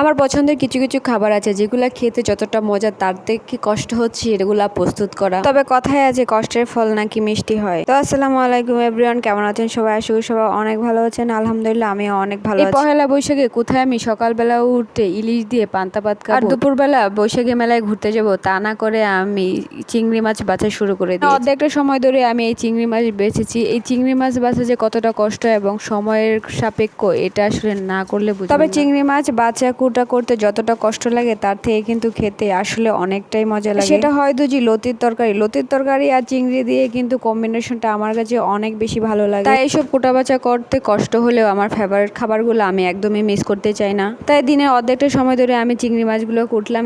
আমার পছন্দের কিছু কিছু খাবার আছে যেগুলা খেতে যতটা মজা তার থেকে কষ্ট হচ্ছে এগুলা প্রস্তুত করা। তবে কথায় আছে কষ্টের ফল নাকি মিষ্টি হয়। তো আসসালামু আলাইকুম এভরিওয়ান কেমন আছেন সবাই? আশা সবাই অনেক ভালো আছেন। আলহামদুলিল্লাহ আমি অনেক ভালো আছি। পহেলা বৈশাখে কোথায় আমি সকালবেলা উঠে ইলিশ দিয়ে পান্তা ভাত খাব? আর দুপুরবেলা বৈশাখী মেলায় ঘুরতে যাব তা না করে আমি চিংড়ি মাছ বাছা শুরু করে দিই অর্ধেকটা সময় ধরে আমি এই চিংড়ি মাছ বেছেছি। এই চিংড়ি মাছ বাছা যে কতটা কষ্ট এবং সময়ের সাপেক্ষ এটা আসলে না করলে তবে চিংড়ি মাছ বাছা কুটা করতে যতটা কষ্ট লাগে তার থেকে কিন্তু খেতে আসলে অনেকটাই মজা লাগে। সেটা হয় দুজি লতির তরকারি। লতির তরকারি আর চিংড়ি দিয়ে কিন্তু কম্বিনেশনটা আমার কাছে অনেক বেশি ভালো লাগে। তাই এইসব কুটা বাছা করতে কষ্ট হলেও আমার ফেভারিট খাবারগুলো আমি একদমই মিস করতে চাই না। তাই দিনের অর্ধেকটা সময় ধরে আমি চিংড়ি মাছগুলো কুটলাম।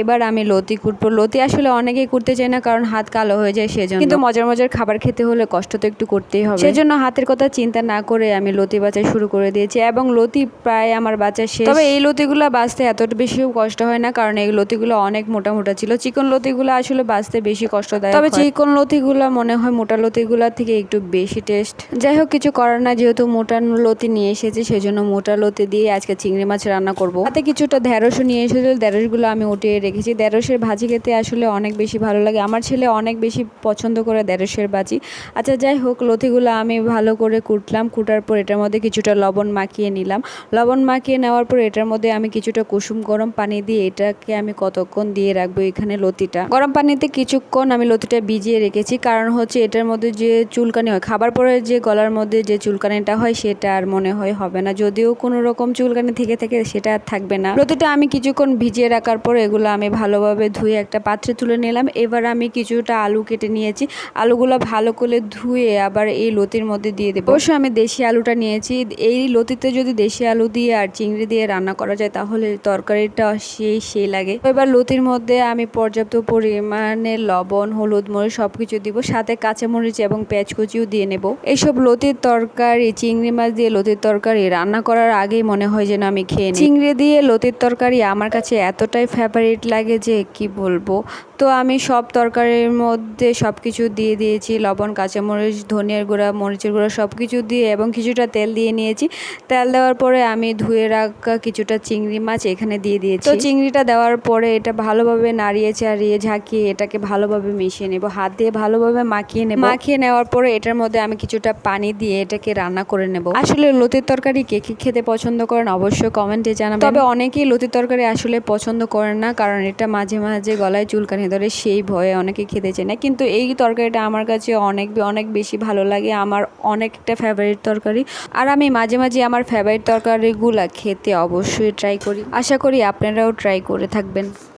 এবার আমি লতি কুটবো। লতি আসলে অনেকেই করতে চায় না কারণ হাত কালো হয়ে যায় সেজন্য। কিন্তু মজার মজার খাবার খেতে হলে কষ্ট তো একটু করতেই হবে। সেজন্য হাতের কথা চিন্তা না করে আমি লতি বাছা শুরু করে দিয়েছি এবং লতি প্রায় আমার বাচ্চা শেষ। তবে এই লতিগুলো বাঁচতে এতটা বেশিও কষ্ট হয় না কারণ এই লতিগুলো অনেক মোটা মোটা ছিল। চিকন লতিগুলো আসলে বাঁচতে বেশি কষ্ট দেয় তবে চিকন লতিগুলো মনে হয় মোটা লতিগুলোর থেকে একটু বেশি টেস্ট যাই হোক কিছু করার না যেহেতু মোটা লতি নিয়ে এসেছি সেজন্য মোটা লতি দিয়ে আজকে চিংড়ি মাছ রান্না করব। তাতে কিছুটা ঢেঁড়সও নিয়ে এসেছিল ঢেঁড়সগুলো আমি উঠিয়ে রেখেছি। ঢেঁড়সের ভাজি খেতে আসলে অনেক বেশি ভালো লাগে। আমার ছেলে অনেক বেশি পছন্দ করে ঢেঁড়সের ভাজি। আচ্ছা যাই হোক লতিগুলো আমি ভালো করে কুটলাম। কুটার পর এটার মধ্যে কিছুটা লবণ মাখিয়ে নিলাম। লবণ মাখিয়ে নেওয়ার পর এটার মধ্যে আমি কিছুটা কুসুম গরম পানি দিয়ে এটাকে আমি কতক্ষণ দিয়ে রাখব এখানে লতিটা? গরম পানিতে কিছুক্ষণ আমি লতিটা ভিজিয়ে রেখেছি। কারণ হচ্ছে এটার মধ্যে যে চুলকানি হয়, খাবার পরে যে গলার মধ্যে যে চুলকানিটা হয় সেটা আর মনে হয় হবে না। যদিও কোনো রকম চুলকানি থেকে থেকে সেটা আর থাকবে না। লতিটা আমি কিছুক্ষণ ভিজিয়ে রাখার পর এগুলো আমি ভালোভাবে ধুয়ে একটা পাত্রে তুলে নিলাম। এবার আমি কিছুটা আলু কেটে নিয়েছি। আলুগুলো ভালো করে ধুয়ে আবার এই লতির মধ্যে দিয়ে দেবো। অবশ্যই আমি দেশি আলুটা নিয়েছি। এই লতিতে যদি দেশি আলু দিয়ে আর চিংড়ি দিয়ে রান্না করা যায় তাহলে তরকারিটা সেই সেই লাগে। এবার লতির মধ্যে আমি পর্যাপ্ত পরিমাণে লবণ, হলুদ মরিচ সব কিছু দিব, সাথে কাঁচামরিচ এবং পেঁয়াজ কুচিও দিয়ে নেব। এইসব লতির তরকারি, চিংড়ি মাছ দিয়ে লতির তরকারি রান্না করার আগেই মনে হয় যেন আমি খেয়ে নিই। চিংড়ি দিয়ে লতির তরকারি আমার কাছে এতটাই ফেভারিট লাগে যে কি বলব? তো আমি সব তরকারির মধ্যে সব কিছু দিয়ে দিয়েছি, লবণ, কাঁচামরিচ, ধনিয়ার গুঁড়া, মরিচের গুঁড়া সব কিছু দিয়ে এবং কিছুটা তেল দিয়ে নিয়েছি। তেল দেওয়ার পরে আমি ধুয়ে রাখা কিছুটা চিংড়ি মাছ এখানে দিয়ে দিয়েছি। তো চিংড়িটা দেওয়ার পরে এটা ভালোভাবে নাড়িয়ে চাড়িয়ে ঝাঁকিয়ে এটাকে ভালোভাবে মিশিয়ে নেব। হাত দিয়ে ভালোভাবে মাখিয়ে নেব। মাখিয়ে নেওয়ার পরে এটার মধ্যে আমি কিছুটা পানি দিয়ে এটাকে রান্না করে নেব। আসলে লতির তরকারি কে কি খেতে পছন্দ করেন অবশ্যই কমেন্টে জানাবেন। তবে অনেকেই লতির তরকারি আসলে পছন্দ করেন না কারণ এটা মাঝে মাঝে গলায় চুলকানি ধরে সেই ভয়ে অনেকে খেতে চায় না। কিন্তু এই তরকারিটা আমার কাছে অনেক অনেক বেশি ভালো লাগে। আমার অনেকটা ফেভারিট তরকারি। আর আমি মাঝে মাঝে আমার ফেভারিট তরকারিগুলা খেতে অবশ্যই ট্রাই করি। আশা করি আপনারাও ট্রাই করে থাকবেন।